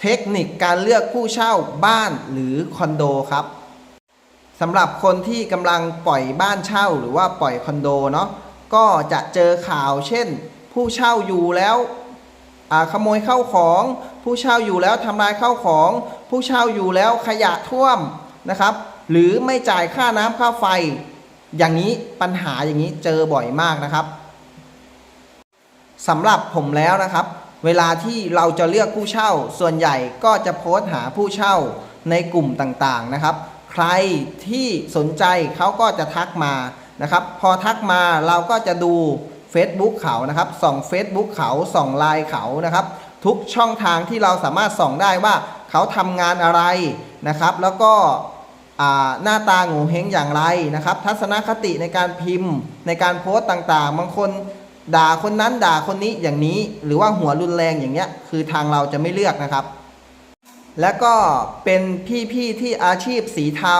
เทคนิคการเลือกผู้เช่าบ้านหรือคอนโดครับสำหรับคนที่กำลังปล่อยบ้านเช่าหรือว่าปล่อยคอนโดเนาะก็จะเจอข่าวเช่น ผู้เช่าอยู่แล้วขโมยเข้าของ ผู้เช่าอยู่แล้วทำลายเข้าของ ผู้เช่าอยู่แล้วขยะท่วมนะครับ หรือไม่จ่ายค่าน้ำค่าไฟ อย่างนี้ปัญหาอย่างนี้เจอบ่อยมากนะครับสำหรับผมแล้วนะครับ เวลาที่เราจะเลือกผู้เช่า ส่วนใหญ่ก็จะโพสต์หาผู้เช่าในกลุ่มต่างๆนะครับ ใครที่สนใจเขาก็จะทักมานะครับ พอทักมาเราก็จะดู Facebook เขานะครับส่อง Facebook เขาส่องไลน์เขานะครับ ทุกช่องทางที่เราสามารถส่องได้ว่าเขาทำงานอะไรนะครับ แล้วก็หน้าตาโงูเฮงอย่างไรนะครับ ทัศนคติในการพิมพ์ในการโพสต์ต่างๆ บางคน ด่าคนนั้นด่าคนนี้อย่างนี้ หรือว่าหัวรุนแรงอย่างเงี้ย คือทางเราจะไม่เลือกนะครับ และก็เป็นพี่ๆที่อาชีพสีเทา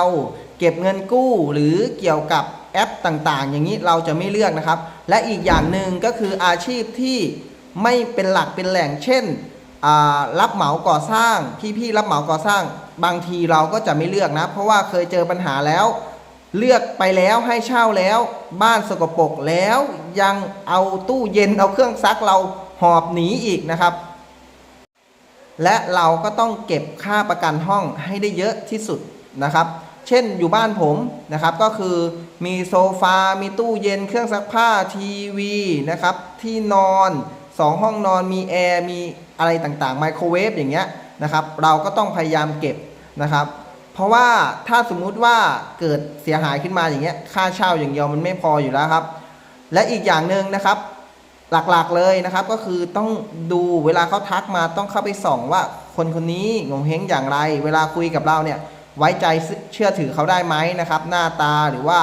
เก็บเงินกู้หรือเกี่ยวกับแอปต่างๆ อย่างนี้เราจะไม่เลือกนะครับ และอีกอย่างหนึ่งก็คืออาชีพที่ไม่เป็นหลักเป็นแหล่ง เช่นรับเหมาก่อสร้าง พี่ๆรับเหมาก่อสร้าง บางทีเราก็จะไม่เลือกนะ เพราะว่าเคยเจอปัญหาแล้ว เลือกไปแล้วให้เช่าแล้ว บ้านสกปรกแล้วยังเอาตู้เย็นเอาเครื่องซักเราหอบหนีอีกนะครับ และเราก็ต้องเก็บค่าประกันห้องให้ได้เยอะที่สุดนะครับ เช่นอยู่บ้านผมนะครับก็คือมีโซฟา มีตู้เย็น เครื่องซักผ้าทีวีนะครับ ที่นอนสองห้องนอนมีแอร์มีอะไรต่างๆไมโครเวฟอย่างเงี้ยนะครับ เราก็ต้องพยายามเก็บนะครับ เพราะว่าถ้าสมมุติว่าเกิดเสียหายขึ้นมาอย่างเงี้ยค่าเช่าอย่างเดียวมันไม่พออยู่แล้วครับ และอีกอย่างหนึ่งนะครับ หลักๆเลยนะครับ ก็คือต้องดูเวลาเขาทักมาต้องเข้าไปส่องว่าคนคนนี้งงเฮงอย่างไร เวลาคุยกับเราเนี่ยไว้ใจเชื่อถือเขาได้ไหมนะครับ หน้าตาหรือว่า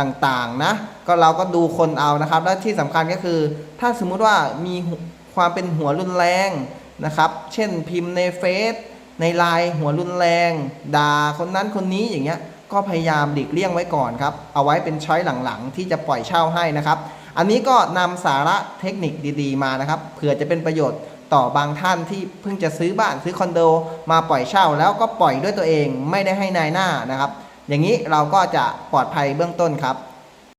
ต่างๆนะ ก็เราก็ดูคนเอานะครับ และที่สำคัญก็คือ ถ้าสมมุติว่ามีความเป็นหัวรุนแรงนะครับ เช่นพิมพ์ในเฟซ ในไลน์หัวรุนแรง ด่าคนนั้นคนนี้อย่างเงี้ยก็พยายามหลีกเลี่ยงไว้ก่อนครับ เอาไว้เป็นช้อยหลังๆ ที่จะปล่อยเช่าให้นะครับ อันนี้ก็นำสาระเทคนิคดีๆมานะครับเผื่อจะเป็นประโยชน์ต่อบางท่านที่เพิ่งจะซื้อบ้านซื้อคอนโดมาปล่อยเช่า แล้วก็ปล่อยด้วยตัวเองไม่ได้ให้นายหน้านะครับ อย่างนี้เราก็จะปลอดภัยเบื้องต้นครับ